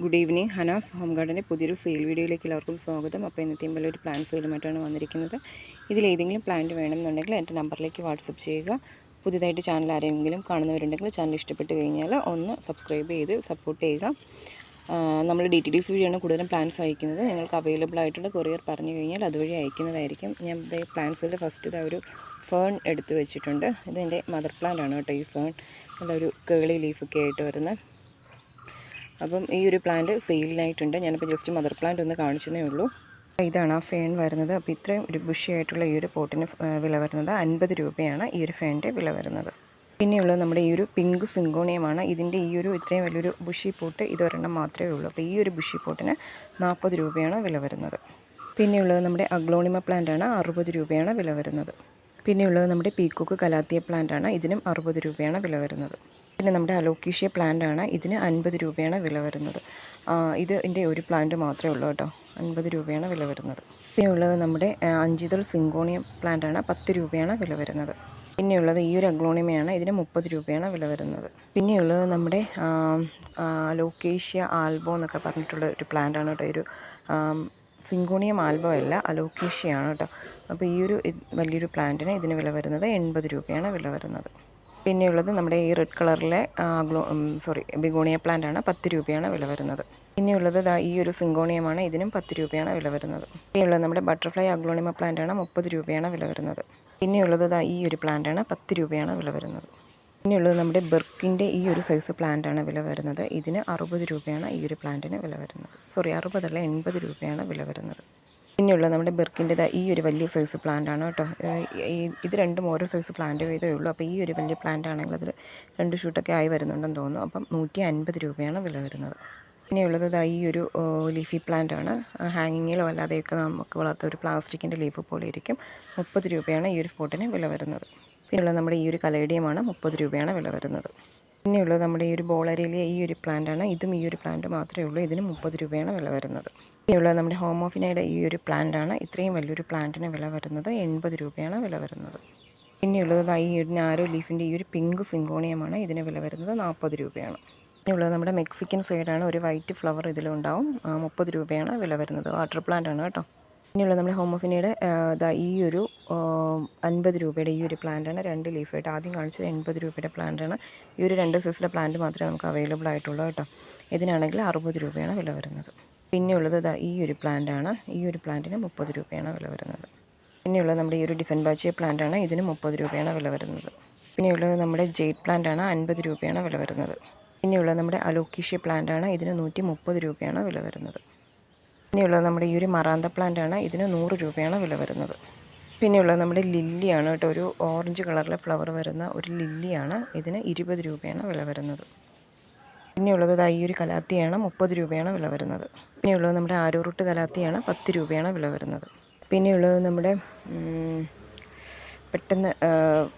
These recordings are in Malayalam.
ഗുഡ് ഈവനിങ് ഹനാസ് ഹോം ഗാർഡന്റെ പുതിയൊരു സെയിൽ വീഡിയോയിലേക്ക് എല്ലാവർക്കും സ്വാഗതം. അപ്പോൾ ഇന്നത്തെ പോലെ ഒരു പ്ലാൻ സെയിലുമായിട്ടാണ് വന്നിരിക്കുന്നത്. ഇതിലേതെങ്കിലും പ്ലാന്റ് വേണമെന്നുണ്ടെങ്കിൽ എന്റെ നമ്പറിലേക്ക് വാട്സപ്പ് ചെയ്യുക. പുതിയതായിട്ട് ചാനൽ ആരെങ്കിലും കാണുന്നവരുണ്ടെങ്കിൽ ചാനൽ ഇഷ്ടപ്പെട്ട് കഴിഞ്ഞാൽ ഒന്ന് സബ്സ്ക്രൈബ് ചെയ്ത് സപ്പോർട്ട് ചെയ്യുക. നമ്മൾ ഡി ടി ഡി സി വഴിയാണ് കൂടുതലും പ്ലാൻസ് അയക്കുന്നത്. നിങ്ങൾക്ക് അവൈലബിൾ ആയിട്ടുള്ള കൊറിയർ പറഞ്ഞു കഴിഞ്ഞാൽ അതുവഴി അയക്കുന്നതായിരിക്കും. ഞാൻ ഇതേ പ്ലാൻസിന്റെ ഫസ്റ്റ് ഇതാ ഒരു ഫേൺ എടുത്ത് വെച്ചിട്ടുണ്ട്. ഇതെന്റെ മദർ പ്ലാന്റ് ആണ് കേട്ടോ ഈ ഫേൺ നല്ലൊരു കേളി ലീഫൊക്കെ ആയിട്ട് വരുന്ന അപ്പം ഈ ഒരു പ്ലാന്റ് സെയിലിനായിട്ടുണ്ട് ഞാനിപ്പോൾ ജസ്റ്റ് മദർ പ്ലാന്റ് ഒന്ന് കാണിച്ചതേ ഉള്ളൂ. ഇതാണ് ആ ഫേൺ വരുന്നത്. അപ്പോൾ ഇത്രയും ഒരു ബുഷി ആയിട്ടുള്ള ഈ ഒരു പോട്ടിന് വില വരുന്നത് അൻപത് രൂപയാണ് ഈ ഒരു ഫേണിന്റെ വില വരുന്നത്. പിന്നെയുള്ളത് നമ്മുടെ ഈ ഒരു പിങ്ക് സിങ്കോണിയമാണ്. ഇതിന്റെ ഈ ഒരു ഇത്രയും വലിയൊരു ബുഷി പോട്ട് ഇതൊരെണ്ണം മാത്രമേ ഉള്ളൂ. അപ്പോൾ ഈ ഒരു ബുഷി പോട്ടിന് നാൽപ്പത് രൂപയാണ് വില വരുന്നത്. പിന്നെയുള്ളത് നമ്മുടെ അഗ്ലോണിമ പ്ലാന്റാണ് അറുപത് രൂപയാണ് വില വരുന്നത്. പിന്നെയുള്ളത് നമ്മുടെ പീക്കോക്ക് കലാത്തിയ പ്ലാന്റാണ് ഇതിനും അറുപത് രൂപയാണ് വില വരുന്നത്. പിന്നെ നമ്മുടെ അലോക്കീഷ്യ പ്ലാന്റ് ആണ്. ഇതിന് അൻപത് രൂപയാണ് വില വരുന്നത്. ഇത് എന്റെ ഒരു പ്ലാന്റ് മാത്രമേ ഉള്ളൂ കേട്ടോ. അൻപത് രൂപയാണ് വില വരുന്നത്. പിന്നെയുള്ളത് നമ്മുടെ അഞ്ചിതൾ സിങ്കോണിയം പ്ലാന്റ് ആണ്. പത്ത് രൂപയാണ് വില വരുന്നത്. പിന്നെയുള്ളത് ഈ ഒരു അഗ്ലോണിമയാണ്. ഇതിന് മുപ്പത് രൂപയാണ് വില വരുന്നത്. പിന്നെയുള്ളത് നമ്മുടെ അലോക്കേഷ്യ ആൽബോ എന്നൊക്കെ പറഞ്ഞിട്ടുള്ള ഒരു പ്ലാന്റ് ആണ് കേട്ടോ. ഒരു സിങ്കോണിയം ആൽബോ അല്ല അലോക്കേഷ്യയാണ് കേട്ടോ. അപ്പോൾ ഈ ഒരു വലിയൊരു പ്ലാന്റിന് ഇതിന് വില വരുന്നത് എൺപത് രൂപയാണ് വില വരുന്നത്. പിന്നെയുള്ളത് നമ്മുടെ ഈ റെഡ് കളറിലെ ഗ്ലോ സോറി ബിഗോണിയ പ്ലാന്റ് ആണ് പത്ത് രൂപയാണ് വില വരുന്നത്. പിന്നെയുള്ളത് ഈ ഒരു സിങ്കോണിയമാണ് ഇതിനും പത്ത് രൂപയാണ് വില വരുന്നത്. പിന്നെയുള്ളത് നമ്മുടെ ബട്ടർഫ്ലൈ അഗ്ലോണിമ പ്ലാന്റ് ആണ് മുപ്പത് രൂപയാണ് വില വരുന്നത്. പിന്നെയുള്ളത് ഈ ഒരു പ്ലാന്റ് ആണ് പത്ത് രൂപയാണ് വില വരുന്നത്. പിന്നെയുള്ളത് നമ്മുടെ ബെർക്കിന്റെ ഈ ഒരു സൈസ് പ്ലാന്റ് ആണ് വില വരുന്നത്. ഇതിന് അറുപത് രൂപയാണ് ഈ ഒരു പ്ലാന്റിന് വില വരുന്നത്. സോറി അറുപതല്ല എൺപത് രൂപയാണ് വില വരുന്നത്. പിന്നെയുള്ളത് നമ്മുടെ ബെർക്കിന്റെ ഈ ഒരു വലിയ സൈസ് പ്ലാന്റ് ആണ് കേട്ടോ. ഇത് രണ്ടും ഓരോ സൈസ് പ്ലാന്റ് വീതമേ ഉള്ളൂ. അപ്പോൾ ഈ ഒരു വലിയ പ്ലാന്റ് ആണെങ്കിൽ അതിൽ രണ്ട് ഷൂട്ടൊക്കെ ആയി വരുന്നുണ്ടെന്ന് തോന്നുന്നു. അപ്പം നൂറ്റി അൻപത് രൂപയാണ് വില വരുന്നത്. പിന്നെയുള്ളത് ഇതാ ഈ ഒരു ലീഫി പ്ലാന്റ് ആണ്. ഹാങ്ങിങ്ങിലോ അല്ലാതെയൊക്കെ നമുക്ക് വളർത്ത ഒരു പ്ലാസ്റ്റിക്കിന്റെ ലീഫ് പോലെ ഇരിക്കും. മുപ്പത് രൂപയാണ് ഈ ഒരു പോട്ടിന് വില വരുന്നത്. പിന്നെയുള്ളത് നമ്മുടെ ഈ ഒരു കലേഡിയമാണ് മുപ്പത് രൂപയാണ് വില വരുന്നത്. പിന്നെയുള്ളത് നമ്മുടെ ഈ ഒരു ബോളരയിലെ ഈ ഒരു പ്ലാന്റ് ആണ്. ഇതും ഈ ഒരു പ്ലാന്റ് മാത്രമേ ഉള്ളൂ. ഇതിന് മുപ്പത് രൂപയാണ് വില വരുന്നത്. പിന്നെയുള്ളത് നമ്മുടെ ഹോമോഫിനയുടെ ഈ ഒരു പ്ലാന്റാണ് ഇത്രയും വലിയൊരു പ്ലാന്റിന് വില വരുന്നത് എൺപത് രൂപയാണ് വില വരുന്നത്. പിന്നെയുള്ളത് ഈ ഒരു നാരോ ലീഫിന്റെ ഈ ഒരു പിങ്ക് സിങ്കോണിയമാണ് ഇതിന് വില വരുന്നത് നാൽപ്പത് രൂപയാണ്. പിന്നെയുള്ളത് നമ്മുടെ മെക്സിക്കൻ സൈഡാണ് ഒരു വൈറ്റ് ഫ്ലവർ ഇതിലുണ്ടാവും. മുപ്പത് രൂപയാണ് വില വരുന്നത്. വാട്ടർ പ്ലാന്റ് ആണ് കേട്ടോ. പിന്നെയുള്ളത് നമ്മുടെ ഹോമോഫിനയുടെ ഈ ഒരു അൻപത് രൂപയുടെ ഈ ഒരു പ്ലാന്റാണ് രണ്ട് ലീഫായിട്ട് ആദ്യം കാണിച്ചത് എൺപത് രൂപയുടെ പ്ലാന്റാണ് ഈ ഒരു രണ്ട് സൈസിലെ പ്ലാന്റ് മാത്രമേ നമുക്ക് അവൈലബിൾ ആയിട്ടുള്ളൂ കേട്ടോ. ഇതിനാണെങ്കിൽ അറുപത് രൂപയാണ് വില വരുന്നത്. പിന്നെയുള്ളത് ദാ ഈ ഒരു പ്ലാന്റാണ് ഈ ഒരു പ്ലാന്റിന് മുപ്പത് രൂപയാണ് വില വരുന്നത്. പിന്നെയുള്ളത് നമ്മുടെ ഈ ഒരു ഡിഫൻ പ്ലാന്റ് ആണ്. ഇതിന് മുപ്പത് രൂപയാണ് വില വരുന്നത്. പിന്നെയുള്ളത് നമ്മുടെ ജെയ്റ്റ് പ്ലാന്റ് ആണ്. അൻപത് രൂപയാണ് വില വരുന്നത്. പിന്നെയുള്ളത് നമ്മുടെ അലോക്കീഷ്യ പ്ലാന്റ് ആണ്. ഇതിന് നൂറ്റി മുപ്പത് രൂപയാണ് വില വരുന്നത്. പിന്നെയുള്ളത് നമ്മുടെ ഈ ഒരു മറാന്ത പ്ലാന്റ് ആണ്. ഇതിന് നൂറ് രൂപയാണ് വില വരുന്നത്. പിന്നെയുള്ളത് നമ്മുടെ ലില്ലിയാണ് കേട്ടോ. ഒരു ഓറഞ്ച് കളറിലെ ഫ്ലവർ വരുന്ന ഒരു ലില്ലിയാണ് ഇതിന് ഇരുപത് രൂപയാണ് വില വരുന്നത്. പിന്നെയുള്ളത് ഈ ഒരു കലാത്തിയാണ് മുപ്പത് രൂപയാണ് വില വരുന്നത്. പിന്നെയുള്ളത് നമ്മുടെ ആരോറൂട്ട് കലാത്തിയാണ് പത്ത് രൂപയാണ് വില വരുന്നത്. പിന്നെയുള്ളത് നമ്മുടെ പെട്ടെന്ന്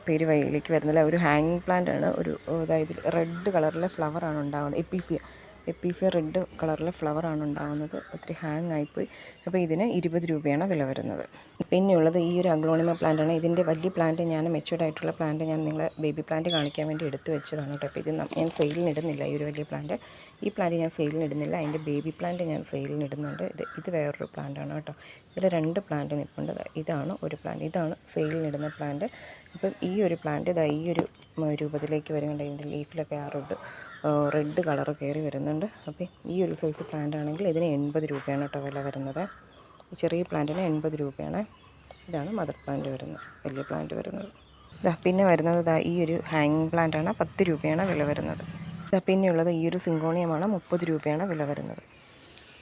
പേര് വയ്യിലേക്ക് വരുന്നില്ല. ഒരു ഹാങ്ങിങ് പ്ലാന്റ് ആണ്. ഒരു അതായത് റെഡ് കളറിലെ ഫ്ലവറാണ് ഉണ്ടാകുന്നത് എപ്പീസിയ എപ്പീസിയ റെഡ് കളറിലെ ഫ്ലവറാണ് ഉണ്ടാകുന്നത് ഒത്തിരി ഹാങ് ആയിപ്പോയി. അപ്പോൾ ഇതിന് ഇരുപത് രൂപയാണ് വില വരുന്നത്. പിന്നെയുള്ളത് ഈ ഒരു അഗ്ലോണിമ പ്ലാന്റാണ് ഇതിന്റെ വലിയ പ്ലാന്റ് ഞാൻ മെച്ചുവർഡ് ആയിട്ടുള്ള പ്ലാന്റ് ഞാൻ നിങ്ങളെ ബേബി പ്ലാന്റ് കാണിക്കാൻ വേണ്ടി എടുത്തു വെച്ചതാണ് കേട്ടോ. അപ്പോൾ ഇത് ഞാൻ സെയിലിന് ഇടുന്നില്ല ഈ ഒരു വലിയ പ്ലാന്റ് ഈ പ്ലാന്റ് ഞാൻ സെയിലിന് ഇടുന്നില്ല. അതിന്റെ ബേബി പ്ലാന്റ് ഞാൻ സെയിലിന് ഇടുന്നുണ്ട്. ഇത് ഇത് വേറൊരു പ്ലാന്റ് ആണ് കേട്ടോ. ഇതിൽ രണ്ട് പ്ലാന്റ് നിൽപ്പുണ്ട് ഇതാണ് ഒരു പ്ലാന്റ് ഇതാണ് സെയിലിന് ഇടുന്ന പ്ലാന്റ് അപ്പം ഈ ഒരു പ്ലാന്റ് ഇതാ ഈ ഒരു രൂപത്തിലേക്ക് വരുന്നുണ്ട്. ഇതിന്റെ ലീഫിലൊക്കെ ആ റെഡ് കളർ കയറി വരുന്നുണ്ട്. അപ്പോൾ ഈ ഒരു സൈസ് പ്ലാന്റ് ആണെങ്കിൽ ഇതിന് എൺപത് രൂപയാണ് കേട്ടോ വില വരുന്നത്. ചെറിയ പ്ലാന്റിന് എൺപത് രൂപയാണ്. ഇതാണ് മദർ പ്ലാന്റ് വരുന്നത് വലിയ പ്ലാന്റ് വരുന്നത്. ഇതാ പിന്നെ വരുന്നത് ഇതാ ഈ ഒരു ഹാങ്ങിങ് പ്ലാന്റ് ആണ്. പത്ത് രൂപയാണ് വില വരുന്നത്. ഇതാ പിന്നെയുള്ളത് ഈ ഒരു സിങ്കോണിയമാണ് മുപ്പത് രൂപയാണ് വില വരുന്നത്.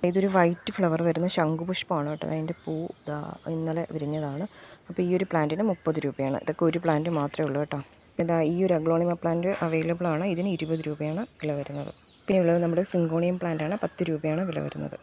ഇതൊരു വൈറ്റ് ഫ്ലവർ വരുന്ന ശംഖുപുഷ്പമാണ് കേട്ടോ. അതിന്റെ പൂ ദാ ഇന്നലെ വിരിഞ്ഞതാണ്. അപ്പോൾ ഈ ഒരു പ്ലാന്റിന് മുപ്പത് രൂപയാണ്. ഇതൊക്കെ ഒരു പ്ലാന്റ് മാത്രമേ ഉള്ളൂ കേട്ടോ. ഇതാ ഈ ഒരു അഗ്ലോണിമ പ്ലാന്റ് അവൈലബിൾ ആണ്. ഇതിന് ഇരുപത് രൂപയാണ് വില വരുന്നത്. പിന്നെ ഉള്ളത് നമ്മുടെ സിങ്കോണിയം പ്ലാന്റ് ആണ്. പത്ത് രൂപയാണ് വില വരുന്നത്.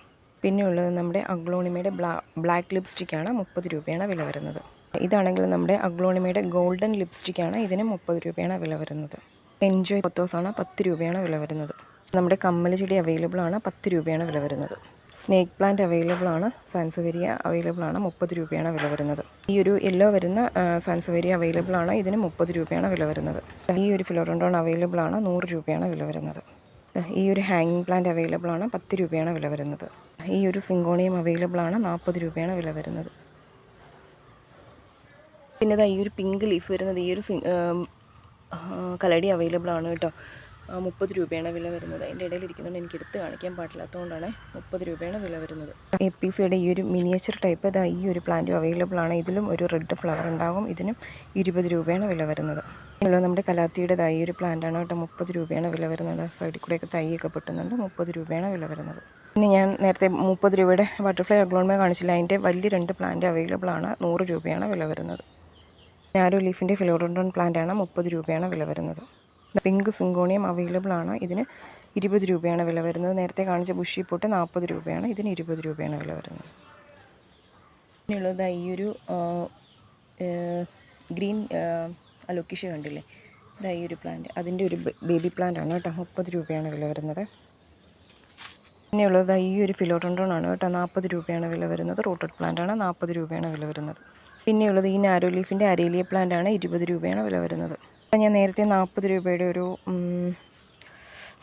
പിന്നെ ഉള്ളത് നമ്മുടെ അഗ്ലോണിമയുടെ ബ്ലാ ബ്ലാക്ക് ലിപ്സ്റ്റിക്കാണ് മുപ്പത് രൂപയാണ് വില വരുന്നത്. ഇതാണെങ്കിൽ നമ്മുടെ അഗ്ലോണിമയുടെ ഗോൾഡൻ ലിപ്സ്റ്റിക്കാണ് ഇതിന് മുപ്പത് രൂപയാണ് വില വരുന്നത്. എൻജോയ് പത്തോസാണ് പത്ത് രൂപയാണ് വില വരുന്നത്. നമ്മുടെ കമ്മൽ ചെടി അവൈലബിൾ ആണ്. പത്ത് രൂപയാണ് വില വരുന്നത്. സ്നേക്ക് പ്ലാന്റ് അവൈലബിൾ ആണ് സാൻസുവരിയ അവൈലബിൾ ആണ് മുപ്പത് രൂപയാണ് വില വരുന്നത്. ഈ ഒരു യെല്ലോ വരുന്ന സാൻസുവരിയ അവൈലബിൾ ആണ് ഇതിന് മുപ്പത് രൂപയാണ് വില വരുന്നത്. ഈ ഒരു ഫ്ലോറൻഡോൺ അവൈലബിൾ ആണ് നൂറ് രൂപയാണ് വില വരുന്നത്. ഈ ഒരു ഹാങ്ങിങ് പ്ലാന്റ് അവൈലബിൾ ആണ് പത്ത് രൂപയാണ് വില വരുന്നത്. ഈ ഒരു സിങ്കോണിയം അവൈലബിൾ ആണ് നാൽപ്പത് രൂപയാണ് വില വരുന്നത്. പിന്നെ ഈ ഒരു പിങ്ക് ലീഫ് വരുന്നത് ഈ ഒരു കലടി അവൈലബിൾ ആണ് കേട്ടോ. മുപ്പത് രൂപയാണ് വില വരുന്നത്. അതിന്റെ ഇടയിൽ ഇരിക്കുന്നതുകൊണ്ട് എനിക്ക് എടുത്ത് കാണിക്കാൻ പാടില്ലാത്തതുകൊണ്ടാണ് മുപ്പത് രൂപയാണ് വില വരുന്നത്. എ പി സിയുടെ ഈ ഒരു മിനിയേച്ചർ ടൈപ്പ് ഇതാ ഈ ഒരു പ്ലാന്റും അവൈലബിൾ ആണ്. ഇതിലും ഒരു റെഡ് ഫ്ലവർ ഉണ്ടാകും. ഇതിനും ഇരുപത് രൂപയാണ് വില വരുന്നത്. ഉള്ളത് നമ്മുടെ കലാത്തിയുടെ തൈ ഒരു പ്ലാന്റാണ് കേട്ടോ. മുപ്പത് രൂപയാണ് വില വരുന്നത്. സൈഡിൽ കൂടെയൊക്കെ തൈയൊക്കെ പൊട്ടുന്നുണ്ട്. മുപ്പത് രൂപയാണ് വില വരുന്നത്. പിന്നെ ഞാൻ നേരത്തെ മുപ്പത് രൂപയുടെ ബട്ടർഫ്ലൈ അഗ്ലോൺമേ കാണിച്ചില്ല. അതിന്റെ വലിയ രണ്ട് പ്ലാന്റ് അവൈലബിൾ ആണ്. നൂറ് രൂപയാണ് വില വരുന്നത്. ഞാരോ ലീഫിന്റെ പ്ലാന്റ് ആണ്. മുപ്പത് രൂപയാണ് വില വരുന്നത്. പിങ്ക് സിങ്കോണിയം അവൈലബിൾ ആണ് ഇതിന് ഇരുപത് രൂപയാണ് വില വരുന്നത്. നേരത്തെ കാണിച്ച ബുഷി പൊട്ട് നാൽപ്പത് രൂപയാണ്. ഇതിന് ഇരുപത് രൂപയാണ് വില വരുന്നത്. പിന്നെയുള്ളത് ഈ ഒരു ഗ്രീൻ അലോക്കിഷ കണ്ടില്ലേ? ഇതാ ഈ ഒരു പ്ലാന്റ് അതിന്റെ ഒരു ബേബി പ്ലാന്റ് ആണ് കേട്ടോ. മുപ്പത് രൂപയാണ് വില വരുന്നത്. പിന്നെയുള്ളത് ഈ ഒരു ഫിലോട്ടോണ്ടോൺ ആണ് കേട്ടോ. നാൽപ്പത് രൂപയാണ് വില വരുന്നത്. റോട്ടഡ് പ്ലാന്റ് ആണ്. നാൽപ്പത് രൂപയാണ് വില വരുന്നത്. പിന്നെയുള്ളത് ഈ നാരോ ലീഫിന്റെ അരേലിയ പ്ലാന്റ് ആണ്. ഇരുപത് രൂപയാണ് വില വരുന്നത്. ഞാൻ നേരത്തെ നാൽപ്പത് രൂപയുടെ ഒരു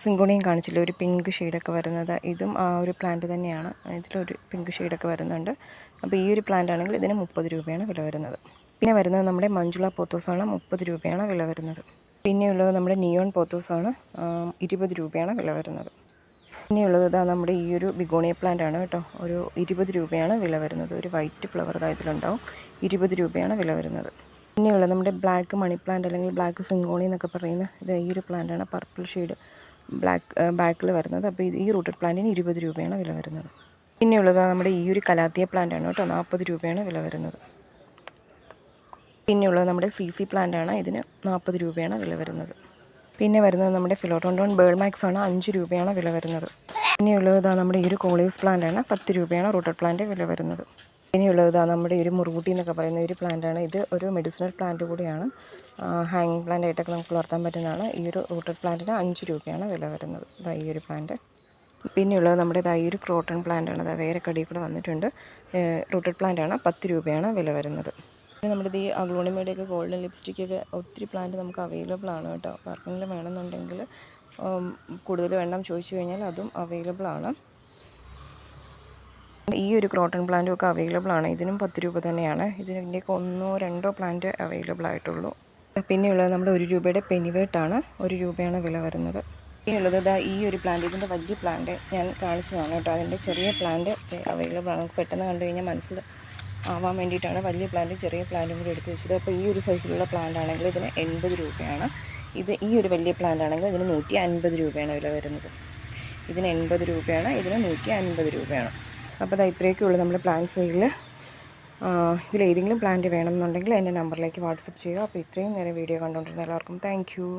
സിങ്കോണിയും കാണിച്ചില്ല? ഒരു പിങ്ക് ഷെയ്ഡൊക്കെ വരുന്നത്. ഇതും ആ ഒരു പ്ലാന്റ് തന്നെയാണ്. ഇതിലൊരു പിങ്ക് ഷെയ്ഡൊക്കെ വരുന്നുണ്ട്. അപ്പോൾ ഈ ഒരു പ്ലാന്റ് ആണെങ്കിൽ ഇതിന് മുപ്പത് രൂപയാണ് വില വരുന്നത്. പിന്നെ വരുന്നത് നമ്മുടെ മഞ്ജുള പോത്തോസാണ്. മുപ്പത് രൂപയാണ് വില വരുന്നത്. പിന്നെയുള്ളത് നമ്മുടെ നിയോൺ പോത്തോസാണ്. ഇരുപത് രൂപയാണ് വില വരുന്നത്. പിന്നെയുള്ളത് ഇതാ നമ്മുടെ ഈ ഒരു ബിഗോണിയ പ്ലാന്റ് ആണ് കേട്ടോ. ഒരു ഇരുപത് രൂപയാണ് വില വരുന്നത്. ഒരു വൈറ്റ് ഫ്ലവർ ഇതായതിലുണ്ടാവും ഇരുപത് രൂപയാണ് വില വരുന്നത്. പിന്നെയുള്ളത് നമ്മുടെ ബ്ലാക്ക് മണി പ്ലാന്റ് അല്ലെങ്കിൽ ബ്ലാക്ക് സിങ്കോണി എന്നൊക്കെ പറയുന്ന ഇത് ഈ ഒരു പ്ലാന്റാണ് പർപ്പിൾ ഷെയ്ഡ് ബ്ലാക്ക് ബാക്കിൽ വരുന്നത്. അപ്പോൾ ഈ റൂട്ടഡ് പ്ലാന്റിന് ഇരുപത് രൂപയാണ് വില വരുന്നത്. പിന്നെയുള്ളത് നമ്മുടെ ഈ ഒരു കലാത്തിയ പ്ലാന്റ് ആണ് കേട്ടോ. നാൽപ്പത് രൂപയാണ് വില വരുന്നത്. പിന്നെയുള്ളത് നമ്മുടെ സി സി പ്ലാന്റ് ആണ്. ഇതിന് നാൽപ്പത് രൂപയാണ് വില വരുന്നത്. പിന്നെ വരുന്നത് നമ്മുടെ ഫിലോട്ടോണ്ടോൺ ബേൾ മാക്സ് ആണ്. അഞ്ച് രൂപയാണ് വില വരുന്നത്. പിന്നെയുള്ളത് നമ്മുടെ ഈ ഒരു കോളേജ് പ്ലാന്റ് ആണ്. പത്ത് രൂപയാണ് റൂട്ടഡ് പ്ലാന്റ് വില വരുന്നത്. പിന്നെയുള്ളത് ഇതാ നമ്മുടെ ഒരു മുറുകൂട്ടി എന്നൊക്കെ പറയുന്ന ഒരു പ്ലാന്റ് ആണ്. ഇത് ഒരു മെഡിസിനൽ പ്ലാന്റ് കൂടിയാണ്. ഹാങ്ങിങ് പ്ലാന്റ് ആയിട്ടൊക്കെ നമുക്ക് വളർത്താൻ പറ്റുന്നതാണ്. ഈ ഒരു റൂട്ടഡ് പ്ലാന്റിന് അഞ്ച് രൂപയാണ് വില വരുന്നത് ഇതാ ഈ ഒരു പ്ലാന്റ് പിന്നെയുള്ളത് നമ്മുടെ ഇതാ ഈ ഒരു ക്രോട്ടൺ പ്ലാന്റ് ആണ്. അതാ വേറെ കടിയിൽ കൂടെ വന്നിട്ടുണ്ട്. റൂട്ടഡ് പ്ലാന്റ് ആണ്. പത്ത് രൂപയാണ് വില വരുന്നത്. നമ്മുടെ ഈ അഗ്ലോണിമയുടെയൊക്കെ ഗോൾഡൻ ലിപ്സ്റ്റിക്കൊക്കെ ഒത്തിരി പ്ലാന്റ് നമുക്ക് അവൈലബിൾ ആണ് കേട്ടോ. ആർക്കെങ്കിലും വേണമെന്നുണ്ടെങ്കിൽ കൂടുതൽ വേണം ചോദിച്ചു കഴിഞ്ഞാൽ അതും അവൈലബിൾ ആണ്. ഈ ഒരു ക്രോട്ടൺ പ്ലാന്റും ഒക്കെ അവൈലബിൾ ആണ്. ഇതിനും പത്ത് രൂപ തന്നെയാണ് ഇതിന്റെയൊക്കെ ഒന്നോ രണ്ടോ പ്ലാന്റ് അവൈലബിൾ ആയിട്ടുള്ളൂ. പിന്നെയുള്ളത് നമ്മുടെ ഒരു രൂപയുടെ പെനിവേട്ടാണ് ഒരു രൂപയാണ് വില വരുന്നത്. പിന്നെയുള്ളത് ഇതാ ഈ ഒരു പ്ലാന്റ് ഇതിന്റെ വലിയ പ്ലാന്റ് ഞാൻ കാണിച്ചതാണ് കേട്ടോ. അതിന്റെ ചെറിയ പ്ലാന്റ് അവൈലബിൾ ആണ്. പെട്ടെന്ന് കണ്ടു കഴിഞ്ഞാൽ മനസ്സിൽ ആവാൻ വേണ്ടിയിട്ടാണ് വലിയ പ്ലാന്റ് ചെറിയ പ്ലാന്റും കൂടി എടുത്ത് വെച്ചത്. അപ്പോൾ ഈ ഒരു സൈസിലുള്ള പ്ലാന്റ് ആണെങ്കിൽ ഇതിന് എൺപത് രൂപയാണ്. ഇത് ഈ ഒരു വലിയ പ്ലാന്റ് ആണെങ്കിൽ ഇതിന് നൂറ്റി അൻപത് രൂപയാണ് വില വരുന്നത്. ഇതിന് എൺപത് രൂപയാണ്. ഇതിന് നൂറ്റി അൻപത് രൂപയാണ്. അപ്പോൾ അത് ഇത്രയൊക്കെ ഉള്ളൂ നമ്മുടെ പ്ലാൻ സെയിലിൽ ഇതിലേതെങ്കിലും പ്ലാന്റ് വേണമെന്നുണ്ടെങ്കിൽ എന്റെ നമ്പറിലേക്ക് വാട്സപ്പ് ചെയ്യുക. അപ്പോൾ ഇത്രയും നേരം വീഡിയോ കണ്ടുകൊണ്ടിരുന്ന എല്ലാവർക്കും താങ്ക്